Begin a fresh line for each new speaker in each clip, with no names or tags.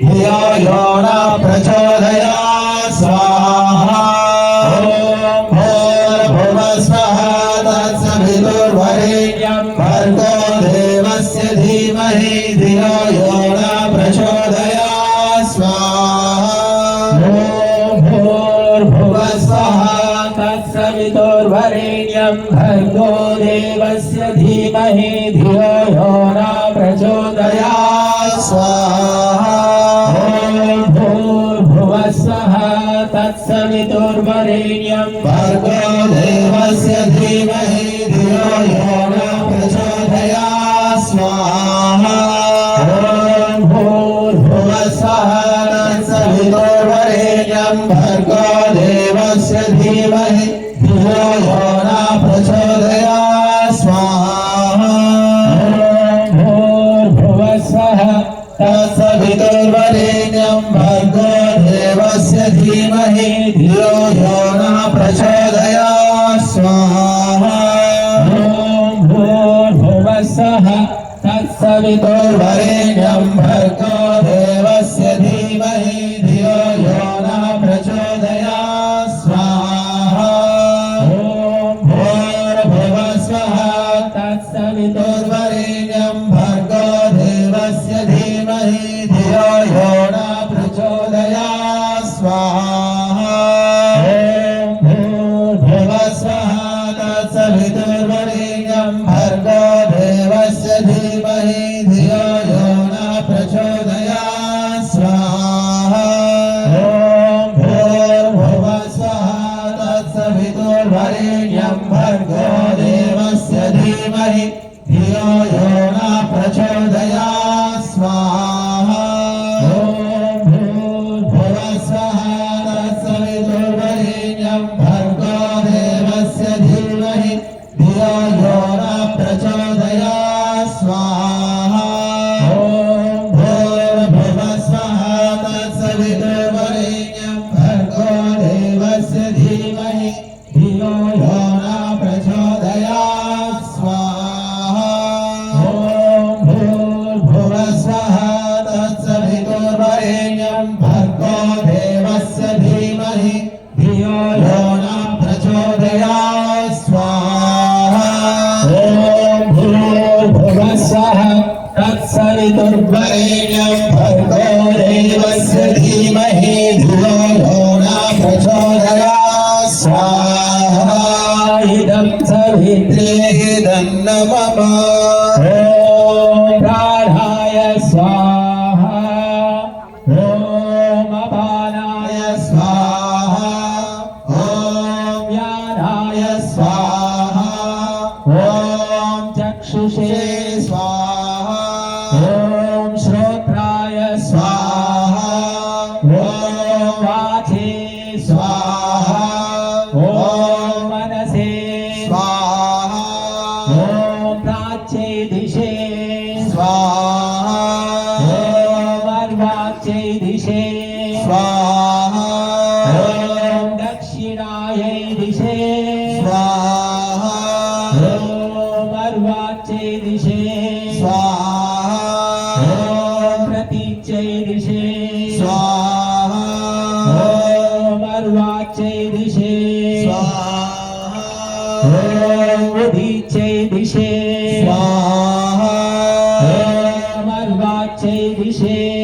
धियो न प्रचोदयात् स्वाहा। भूर्भुवस्वः भर्गो देवस्य धीमहि धियो न प्रचोदयात् स्वाहा। भूर्भुवस्वः तत्सवितुर्वरेण्यं भर्गो देवस्य धीमहि
Om Om
Om
செய்திஷே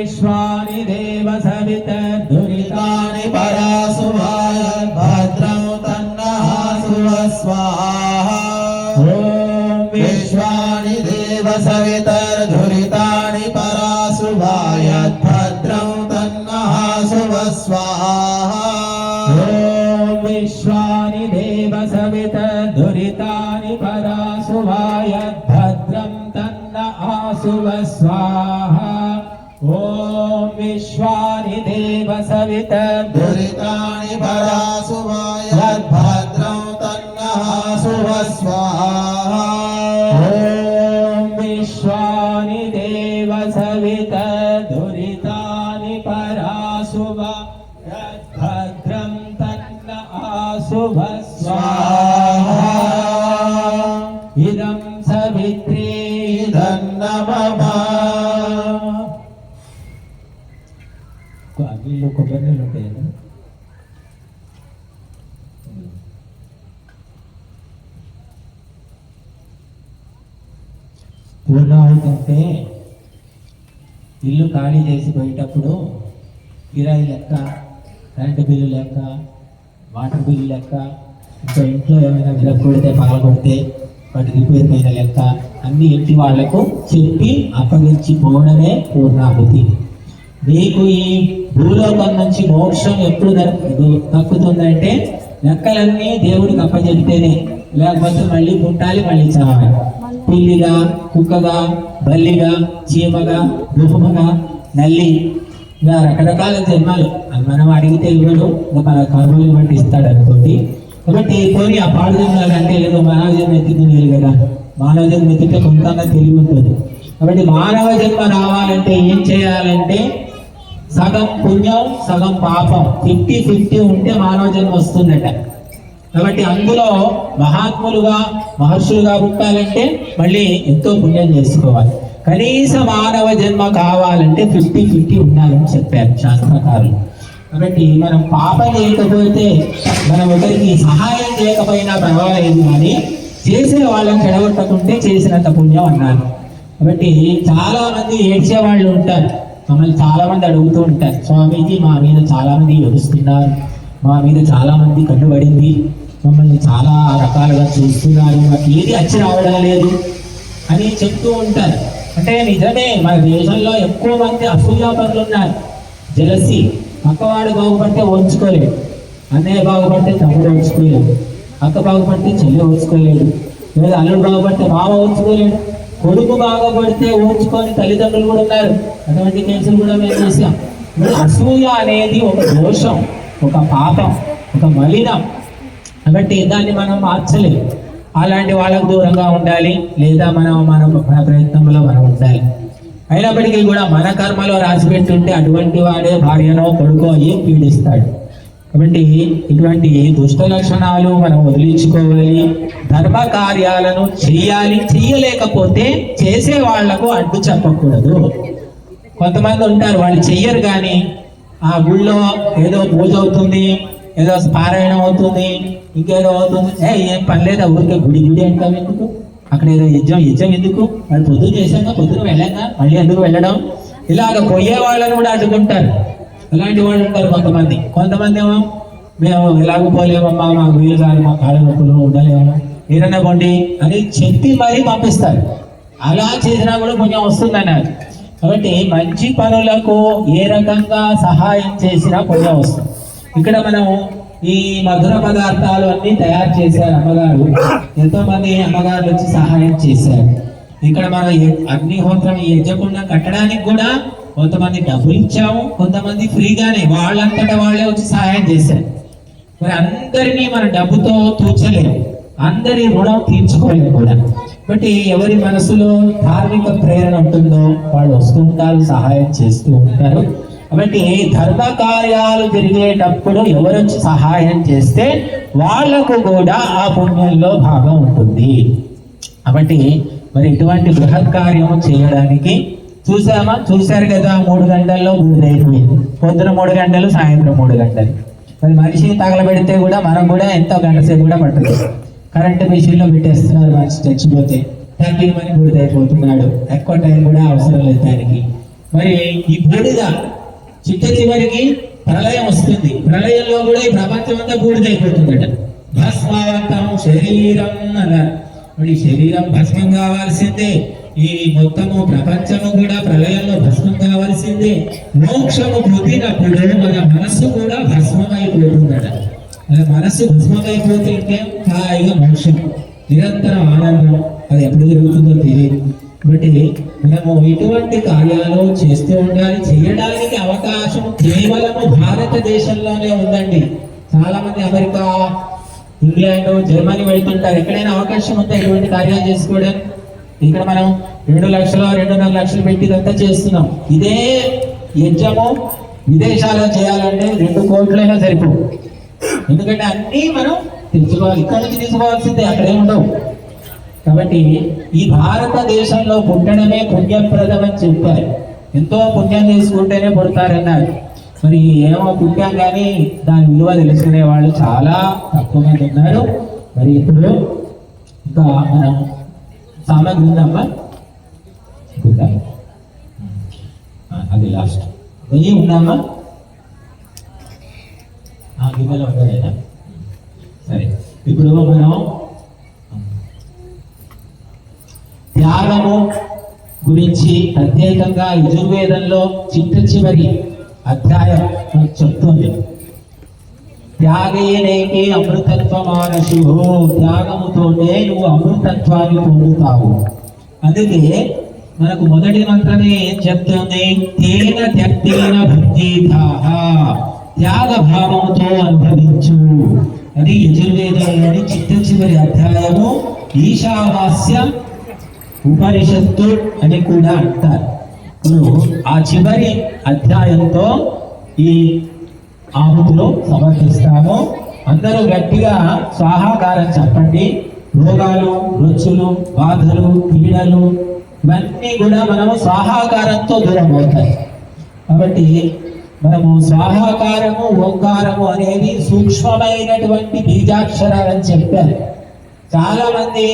विश्वानि देव सविता
दुरितानि
देव सविता
दुरितानि पराशुभाय भद्रं तन्नः शुभः स्वाहा
ॐ विश्वानि ఇల్లు ఖాళీ చేసి పోయేటప్పుడు కిరాయి లెక్క కరెంటు బిల్లు లెక్క వాటర్ బిల్లు లెక్క ఇంకా ఇంట్లో ఏమైనా విరగొడితే పగలగొడితే వాటి రిపేర్ అయిన లెక్క అన్ని ఇంటి వాళ్ళకు చెప్పి అప్పగించి పోవడమే పూర్ణాహుతి. నీకు ఈ భూలోకం నుంచి మోక్షం ఎప్పుడు దొరక- దక్కుతుందంటే లెక్కలన్నీ దేవుడికి అప్పచెప్తేనే. లేకపోతే మళ్ళీ పుట్టాలి మళ్ళీ చావాలి. పిల్లిగా కుక్కగా బల్లిగా చీమగా గుహముగా నల్లి. ఇలా రకరకాల జన్మలు. మనం అడిగితే ఇవ్వడు మన కర్మలు బట్టి ఇస్తాడు అనుకోండి. కాబట్టి పోనీ ఆ పాడు జన్మలు అంటే ఏదో మానవ జన్మ ఎత్తుకునేది కదా. మానవ జన్మ ఎత్తితే కొంత తెలివి ఉంటుంది. కాబట్టి మానవ జన్మ రావాలంటే ఏం చేయాలంటే సగం పుణ్యం సగం పాపం. ఫిఫ్టీ ఫిఫ్టీ ఉంటే మానవ జన్మ వస్తుందట. కాబట్టి అందులో మహాత్ములుగా మహర్షులుగా పుట్టాలంటే మళ్ళీ ఎంతో పుణ్యం చేసుకోవాలి. కనీస మానవ జన్మ కావాలంటే ఫిఫ్టీ ఫిఫ్టీ ఉండాలని చెప్పారు శాస్త్రకారులు. కాబట్టి మనం పాపం చేయకపోతే మనం ఒకరికి సహాయం చేయకపోయినా పర్వాలేదు కానీ చేసే వాళ్ళని చెడగొట్టకుంటే చేసినంత పుణ్యం అన్నారు. కాబట్టి చాలా మంది ఏడ్చే వాళ్ళు ఉంటారు. మమ్మల్ని చాలా మంది అడుగుతూ ఉంటారు. స్వామీజీ మా మీద చాలా మంది ఏడుస్తున్నారు. మా మీద చాలా మంది కట్టుబడింది మమ్మల్ని చాలా రకాలుగా చూస్తున్నారు మాకు ఏది అచ్చి రావడం లేదు అని చెప్తూ ఉంటారు. అంటే నిజమే మన దేశంలో ఎక్కువ మంది అసూయాపరులు ఉన్నారు. జలసి పక్కవాడు బాగుపడితే ఓంచుకోలేడు అన్నయ్య బాగుపడితే తమ్ముడు ఓంచుకోలేడు అక్క బాగుపడితే చెల్లి ఉంచుకోలేదు లేదా అల్లుడు బాగుపడితే మామ ఓంచుకోలేడు కొడుకు బాగుపడితే ఓంచుకొని తల్లిదండ్రులు కూడా ఉన్నారు. అటువంటి కేసులు కూడా మేము చూసాం. అసూయ అనేది ఒక దోషం ఒక పాపం ఒక మలినం. కాబట్టి దాన్ని మనం మార్చలేము అలాంటి వాళ్ళకు దూరంగా ఉండాలి లేదా మనం మనం మన ప్రయత్నంలో మనం ఉండాలి. అయినప్పటికీ కూడా మన కర్మలో రాసి పెట్టుంటే అటువంటి వాడే భార్యనో కొడుకో అయ్యి పీడిస్తాడు. కాబట్టి ఇటువంటి దుష్ట లక్షణాలు మనం వదిలించుకోవాలి. ధర్మ కార్యాలను చెయ్యాలి చెయ్యలేకపోతే చేసే వాళ్ళకు అడ్డు చెప్పకూడదు. కొంతమంది ఉంటారు వాళ్ళు చెయ్యరు కానీ ఆ గుళ్ళో ఏదో పూజ అవుతుంది ఏదో పారాయణం అవుతుంది ఇంకేదో అవుతుంది. ఏ ఏం పని లేదా? ఊరికే గుడి గుడి అంటాం ఎందుకు? అక్కడ ఏదో యజ్ఞం యజ్ఞం ఎందుకు? వాళ్ళు పొద్దున చేశాక పొద్దున వెళ్ళాక మళ్ళీ ఎందుకు వెళ్ళడం? ఇలాగ పోయే వాళ్ళని కూడా అడ్డుకుంటారు. అలాంటి వాళ్ళు ఉంటారు కొంతమంది. కొంతమంది ఏమో మేము ఎలాగో పోలేమమ్మా మాకు వీలు కాదు మా కాళ్ళ నొప్పులు ఉండలేము ఏదైనా కొండి అని చెప్పి మరీ పంపిస్తారు. అలా చేసినా కూడా పుణ్యం వస్తుందన్నారు. కాబట్టి మంచి పనులకు ఏ రకంగా సహాయం చేసినా పుణ్యం వస్తుంది. ఇక్కడ మనం ఈ మధుర పదార్థాలు అన్ని తయారు చేశారు అమ్మగారు. ఎంతో మంది అమ్మగారు వచ్చి సహాయం చేశారు. ఇక్కడ మనం అగ్నిహోత్రం యజ్ఞకుండా కట్టడానికి కూడా కొంతమంది డబ్బులు ఇచ్చాము కొంతమంది ఫ్రీగానే వాళ్ళంతటా వాళ్ళే వచ్చి సహాయం చేశారు. మరి అందరినీ మన డబ్బుతో తూచలేము అందరి రుణం తీర్చుకోలేము కూడా. బట్టి ఎవరి మనసులో ధార్మిక ప్రేరణ ఉంటుందో వాళ్ళు వస్తూ ఉంటారు సహాయం చేస్తూ ఉంటారు. కాబట్టి ధర్మ కార్యాలు జరిగేటప్పుడు ఎవరు సహాయం చేస్తే వాళ్ళకు కూడా ఆ పుణ్యంలో భాగం ఉంటుంది. కాబట్టి మరి ఇటువంటి బృహత్ కార్యము చేయడానికి చూసామా? చూశారు కదా మూడు గంటల్లో బూడిదైపోయింది పొద్దున మూడు గంటలు సాయంత్రం మూడు గంటలు. మరి మనిషిని తగలబెడితే కూడా మనం కూడా ఎంతో గంట సేపు కూడా పట్టదు. కరెంట్ మిషన్లో పెట్టేస్తున్నారు మనిషి చచ్చిపోతే. తగ్గిమని బూడిదైపోతున్నాడు ఎక్కువ టైం కూడా అవసరం లేదు దానికి. మరి ఈ బూడిద చిట్ట చివరికి ప్రళయం వస్తుంది. ప్రళయంలో కూడా ఈ ప్రపంచం అంతా బూడిదైపోతుందట. భస్మాంతం శరీరం అన్నారు మరి శరీరం భస్మం కావాల్సిందే. ఈ మొత్తము ప్రపంచము కూడా ప్రళయంలో భస్మం కావాల్సిందే. మోక్షము పొందినప్పుడు మన మనస్సు కూడా భస్మం మన మనస్సు భస్మమైపోతే ఇంకేం? హాయిగా మోక్షం. నిరంతరం ఆనందం. అది ఎప్పుడు జరుగుతుందో తెలియదు. కాబట్టి మనము ఇటువంటి కార్యాలు చేస్తూ ఉండాలి చేయడానికి అవకాశం కేవలము భారతదేశంలోనే ఉందండి. చాలా మంది అమెరికా ఇంగ్లాండ్ జర్మనీ వెళ్తుంటారు. ఎక్కడైనా అవకాశం ఉందా ఇటువంటి కార్యాలు చేసుకోవడం. ఇక్కడ మనం రెండు లక్షలు రెండున్నర లక్షలు పెట్టి ఇదంతా చేస్తున్నాం. ఇదే యజ్ఞము విదేశాల్లో చేయాలంటే రెండు కోట్లైనా సరిపోవు. ఎందుకంటే అన్నీ మనం తెచ్చుకోవాలి ఇక్కడ నుంచి తీసుకోవాల్సిందే అక్కడే ఉండవు. కాబట్టి ఈ భారతదేశంలో పుట్టడమే పుణ్యప్రదం అని చెప్పారు. ఎంతో పుణ్యం చేసుకుంటేనే పుడతారన్నారు. మరి ఏమో పుట్టాం కానీ దాని విలువ తెలుసుకునే వాళ్ళు చాలా తక్కువ మంది ఉన్నారు. మరి ఇప్పుడు ఇంకా మనం సామాగ్రి ఉందమ్మా అది లాస్ట్ నెయ్యి ఉందమ్మా గిన్నెలో ఉండలేదా? సరే. ఇప్పుడు మనం త్యాగము గురించి ప్రత్యేకంగా యజుర్వేదంలో చిట్ట చివరి అధ్యాయం చెప్తుంది. త్యాగేనేకే అమృతత్వమానశివు త్యాగముతోనే నువ్వు అమృతత్వాన్ని పొందుతావు. అందుకే మనకు మొదటి మంత్రమే ఏం చెప్తుంది? తేన త్యక్తేన భక్తిధాహ త్యాగ భావముతో అనుభవించు. అది యజుర్వేదంలోని చిట్ట చివరి అధ్యాయము ఈశావాస్యం ఉపనిషత్తు అని కూడా అంటారు. ఇప్పుడు ఆ చివరి అధ్యాయంతో ఈ ఆహుతులు సమర్పిస్తాము. అందరూ గట్టిగా స్వాహాకారం చెప్పండి. రోగాలు రొచ్చులు బాధలు పీడలు ఇవన్నీ కూడా మనము స్వాహాకారంతో దూరం అవుతాయి. కాబట్టి మనము స్వాహాకారము ఓంకారము అనేది సూక్ష్మమైనటువంటి బీజాక్షరాలని చెప్పారు. చాలా మంది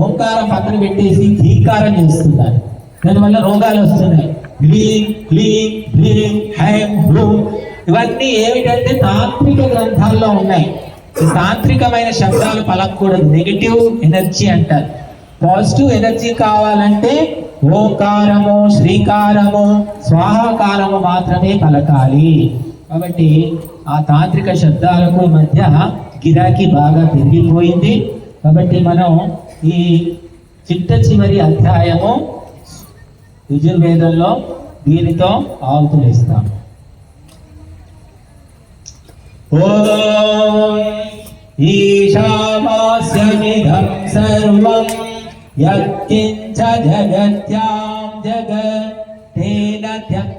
ఓంకారం పక్కన పెట్టేసి ధీకారం చేస్తున్నారు దానివల్ల రోగాలు వస్తున్నాయి. గ్లీం క్లీం భీం హైం హ్రూం ఇవన్నీ ఏమిటంటే తాంత్రిక గ్రంథాల్లో ఉన్నాయి. తాంత్రికమైన శబ్దాలు పలకూడదు నెగిటివ్ ఎనర్జీ అంటారు. పాజిటివ్ ఎనర్జీ కావాలంటే ఓంకారము శ్రీకారము స్వాహాకారము మాత్రమే పలకాలి. కాబట్టి ఆ తాంత్రిక శబ్దాలకు మధ్య గిరాకీ బాగా పెరిగిపోయింది. కాబట్టి మనం ఈ చిట్ట చివరి అధ్యాయము యజుర్వేదంలో దీనితో ఆవుతులేస్తాం ఈశావాస్యమిదం సర్వం యత్కించ జగత్యాం జగ తేన త్యక్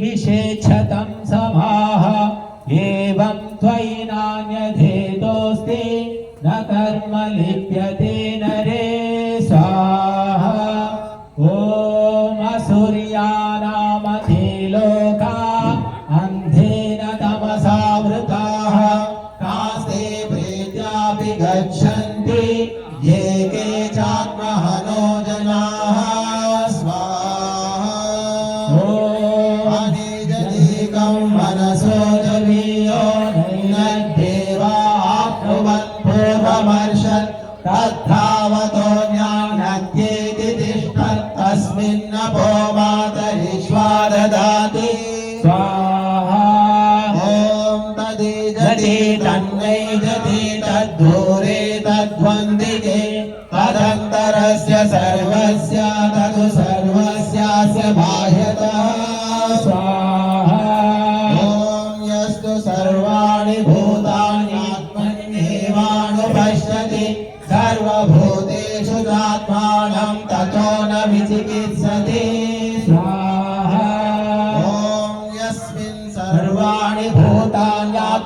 विषेक्षतं समाः एवं त्वयि नान्यधेतोऽस्ति न
कर्मलिप्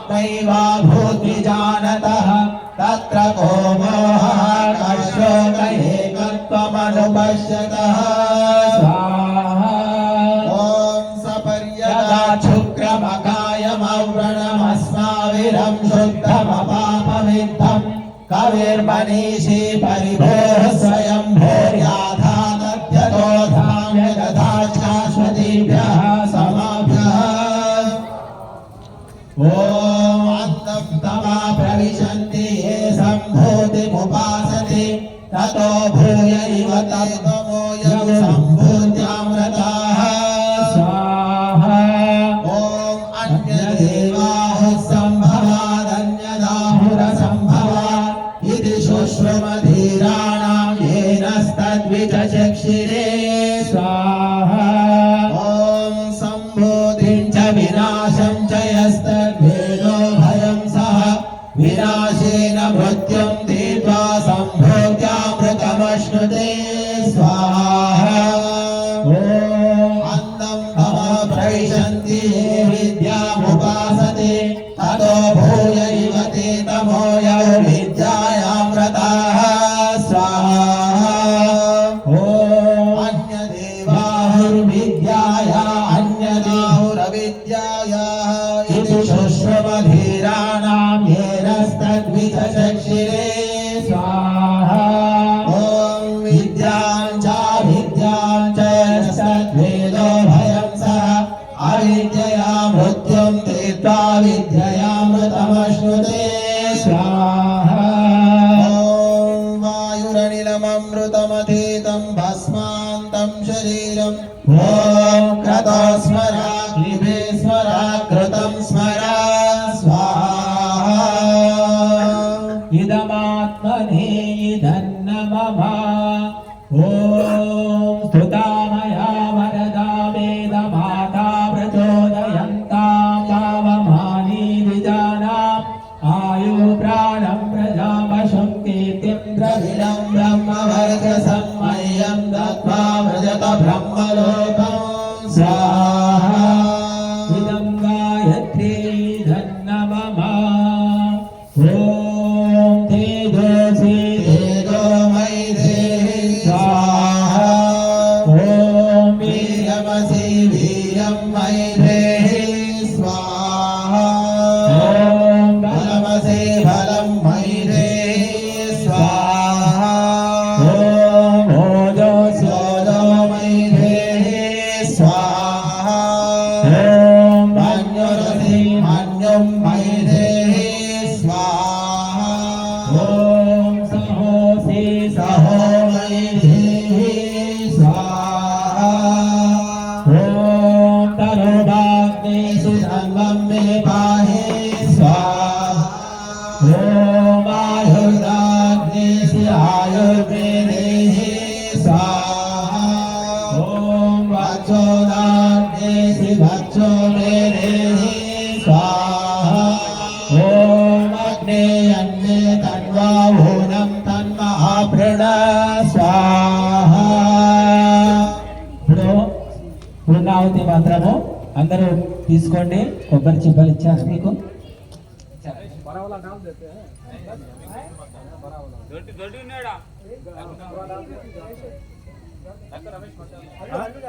तैवाभूति जानतः तत्र को मोहः
अशोकहेकत्वमनुपश्यतः
ॐ सपर्यदा शुक्रमकायमव्रणमस्माभिरं शुद्धमपापविद्धं कविर्मनीषी
అందరూ తీసుకోండి. కొబ్బరి చిప్పలు ఇచ్చారు మీకు.